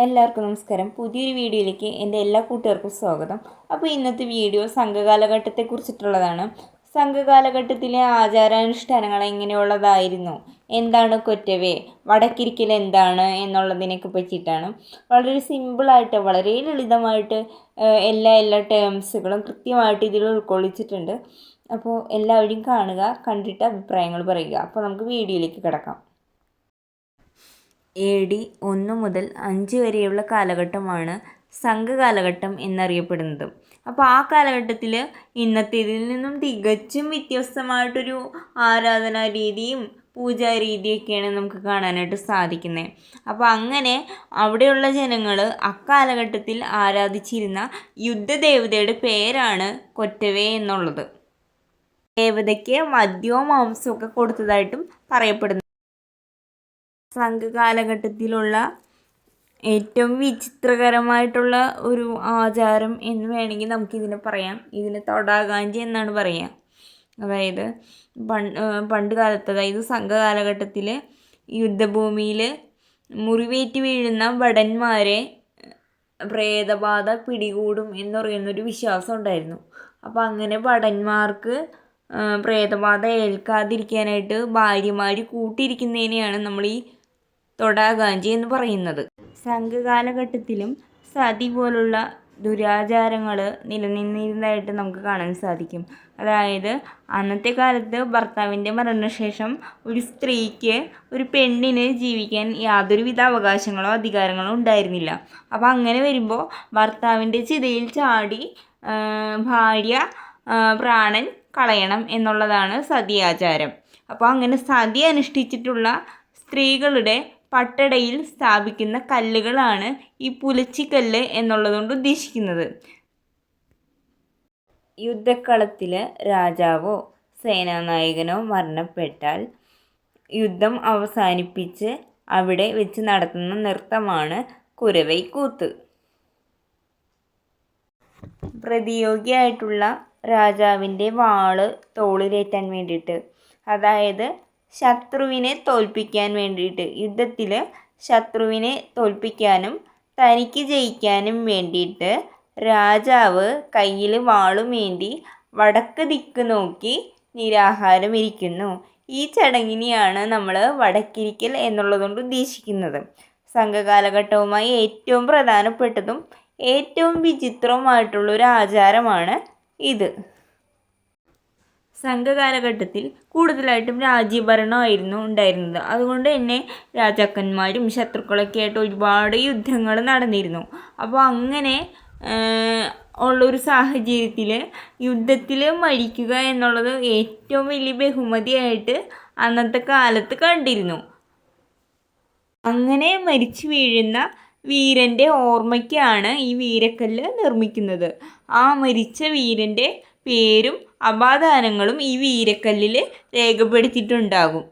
എല്ലാവർക്കും നമസ്കാരം. പുതിയൊരു വീഡിയോയിലേക്ക് എന്റെ എല്ലാ കൂട്ടുകാർക്കും സ്വാഗതം. അപ്പോൾ ഇന്നത്തെ വീഡിയോ സംഘകാലഘട്ടത്തെ കുറിച്ചിട്ടുള്ളതാണ് സംഘകാലഘട്ടത്തിലെ ആചാരാനുഷ്ഠാനങ്ങൾ എങ്ങനെയുള്ളതായിരുന്നു? എന്താണ് കൊറ്റവേ? വടക്കിരിക്കൽ എന്താണ് എന്നുള്ളതിനൊക്കെ പറ്റിയിട്ടാണ്. വളരെ സിമ്പിളായിട്ട് വളരെ ലളിതമായിട്ട് എല്ലാ എല്ലാ ടേംസുകളും കൃത്യമായിട്ട് ഇതിൽ ഉൾക്കൊള്ളിച്ചിട്ടുണ്ട്. അപ്പോൾ എല്ലാവരും കാണുക കണ്ടിട്ട് അഭിപ്രായങ്ങൾ പറയുക. അപ്പോൾ നമുക്ക് വീഡിയോയിലേക്ക് കിടക്കാം. എ ഡി ഒന്ന് മുതൽ അഞ്ച് വരെയുള്ള കാലഘട്ടമാണ് സംഘകാലഘട്ടം എന്നറിയപ്പെടുന്നത്. അപ്പോൾ ആ കാലഘട്ടത്തിൽ ഇന്നത്തേതിൽ നിന്നും തികച്ചും വ്യത്യസ്തമായിട്ടൊരു ആരാധനാ രീതിയും പൂജാ രീതിയൊക്കെയാണ് നമുക്ക് കാണാനായിട്ട് സാധിക്കുന്നത്. അപ്പോൾ അങ്ങനെ അവിടെയുള്ള ജനങ്ങൾ അക്കാലഘട്ടത്തിൽ ആരാധിച്ചിരുന്ന യുദ്ധദേവതയുടെ പേരാണ് കൊറ്റവേ എന്നുള്ളത്. ദേവതയ്ക്ക് മദ്യവും മാംസവും ഒക്കെ കൊടുത്തതായിട്ടും പറയപ്പെടുന്നു. സംഘകാലഘട്ടത്തിലുള്ള ഏറ്റവും വിചിത്രകരമായിട്ടുള്ള ഒരു ആചാരം എന്ന് വേണമെങ്കിൽ നമുക്കിതിനെ പറയാം. ഇതിന് തൊടാകാഞ്ചി എന്നാണ് പറയുക അതായത് പണ്ട് പണ്ട് കാലത്ത് അതായത് സംഘകാലഘട്ടത്തിൽ യുദ്ധഭൂമിയിൽ മുറിവേറ്റ് വീഴുന്ന വടന്മാരെ പ്രേതബാധ പിടികൂടും എന്ന് പറയുന്നൊരു വിശ്വാസം ഉണ്ടായിരുന്നു. അപ്പോൾ അങ്ങനെ വടന്മാർക്ക് പ്രേതബാധ ഏൽക്കാതിരിക്കാനായിട്ട് ഭാര്യമാർ കൂട്ടിയിരിക്കുന്നതിനെയാണ് നമ്മൾ ഈ തൊടാകാഞ്ചി എന്ന് പറയുന്നത്. സംഘകാലഘട്ടത്തിലും സതി പോലുള്ള ദുരാചാരങ്ങൾ നിലനിന്നിരുന്നതായിട്ട് നമുക്ക് കാണാൻ സാധിക്കും. അതായത് അന്നത്തെ കാലത്ത് ഭർത്താവിന്റെ മരണശേഷം ഒരു സ്ത്രീക്ക് ഒരു പെണ്ണിന് ജീവിക്കാൻ യാതൊരുവിധ അവകാശങ്ങളോ അധികാരങ്ങളോ ഉണ്ടായിരുന്നില്ല. അപ്പോൾ അങ്ങനെ വരുമ്പോൾ ഭർത്താവിന്റെ ചിതയിൽ ചാടി ഭാര്യ പ്രാണൻ കളയണം എന്നുള്ളതാണ് സതി ആചാരം അപ്പോൾ അങ്ങനെ സതി അനുഷ്ഠിച്ചിട്ടുള്ള സ്ത്രീകളുടെ പട്ടടയിൽ സ്ഥാപിക്കുന്ന കല്ലുകളാണ് ഈ പുലച്ചിക്കല്ല് എന്നുള്ളതുകൊണ്ട് ഉദ്ദേശിക്കുന്നത്. യുദ്ധക്കളത്തിൽ രാജാവോ സേനാനായകനോ മരണപ്പെട്ടാൽ യുദ്ധം അവസാനിപ്പിച്ച് അവിടെ വെച്ച് നടത്തുന്ന നൃത്തമാണ് കുരവൈക്കൂത്ത് പ്രതിയോഗിയായിട്ടുള്ള രാജാവിന്റെ വാൾ തോളിലേറ്റാൻ വേണ്ടിയിട്ട്. അതായത് ശത്രുവിനെ തോൽപ്പിക്കാൻ വേണ്ടിയിട്ട്. യുദ്ധത്തിൽ ശത്രുവിനെ തോൽപ്പിക്കാനും തനിക്ക് ജയിക്കാനും വേണ്ടിയിട്ട് രാജാവ് കയ്യിൽ വാളുമേന്തി വടക്ക് ദിക്ക് നോക്കി നിരാഹാരം ഇരിക്കുന്നു ഈ ചടങ്ങിനെയാണ് നമ്മൾ വടക്കിരിക്കൽ എന്നുള്ളതുകൊണ്ട് ഉദ്ദേശിക്കുന്നത്. സംഘകാലഘട്ടവുമായി ഏറ്റവും പ്രധാനപ്പെട്ടതും ഏറ്റവും വിചിത്രവുമായിട്ടുള്ള ഒരു ആചാരമാണ് ഇത്. സംഘകാലഘട്ടത്തിൽ കൂടുതലായിട്ടും രാജ്യഭരണമായിരുന്നു ഉണ്ടായിരുന്നത്. അതുകൊണ്ട് തന്നെ രാജാക്കന്മാരും ശത്രുക്കളൊക്കെ ആയിട്ട് ഒരുപാട് യുദ്ധങ്ങൾ നടന്നിരുന്നു. അപ്പോൾ അങ്ങനെ ഉള്ളൊരു സാഹചര്യത്തിൽ യുദ്ധത്തിൽ മരിക്കുക എന്നുള്ളത് ഏറ്റവും വലിയ ബഹുമതിയായിട്ട് അന്നത്തെ കാലത്ത് കണ്ടിരുന്നു. അങ്ങനെ മരിച്ചു വീഴുന്ന വീരന്റെ ഓർമ്മയ്ക്കാണ് ഈ വീരക്കല്ല് നിർമ്മിക്കുന്നത്. ആ മരിച്ച വീരന്റെ പേരും അപാദാനങ്ങളും ഈ വീരക്കല്ലിൽ രേഖപ്പെടുത്തിയിട്ടുണ്ടാകും.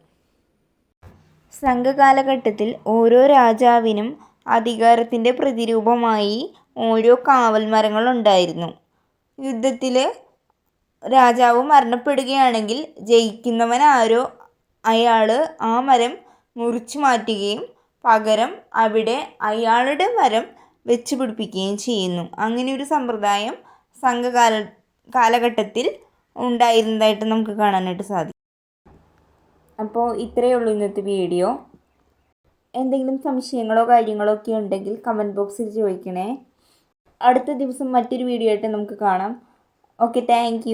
സംഘകാലഘട്ടത്തിൽ ഓരോ രാജാവിനും അധികാരത്തിന്റെ പ്രതിരൂപമായി ഓരോ കാവൽ മരങ്ങളുണ്ടായിരുന്നു. യുദ്ധത്തിൽ രാജാവ് മരണപ്പെടുകയാണെങ്കിൽ ജയിക്കുന്നവൻ ആരോ അയാൾ ആ മരം മുറിച്ചു മാറ്റുകയും പകരം അവിടെ അയാളുടെ മരം വെച്ച് പിടിപ്പിക്കുകയും ചെയ്യുന്നു. അങ്ങനെ ഒരു സമ്പ്രദായം സംഘകാല കാലഘട്ടത്തിൽ ഉണ്ടായിരുന്നതായിട്ട് നമുക്ക് കാണാനായിട്ട് സാധിക്കും. അപ്പോൾ ഇത്രയേ ഉള്ളൂ ഇന്നത്തെ വീഡിയോ. എന്തെങ്കിലും സംശയങ്ങളോ കാര്യങ്ങളോ ഒക്കെ ഉണ്ടെങ്കിൽ കമന്റ് ബോക്സിൽ ചോദിക്കണേ. അടുത്ത ദിവസം മറ്റൊരു വീഡിയോ ആയിട്ട് നമുക്ക് കാണാം. Okay thank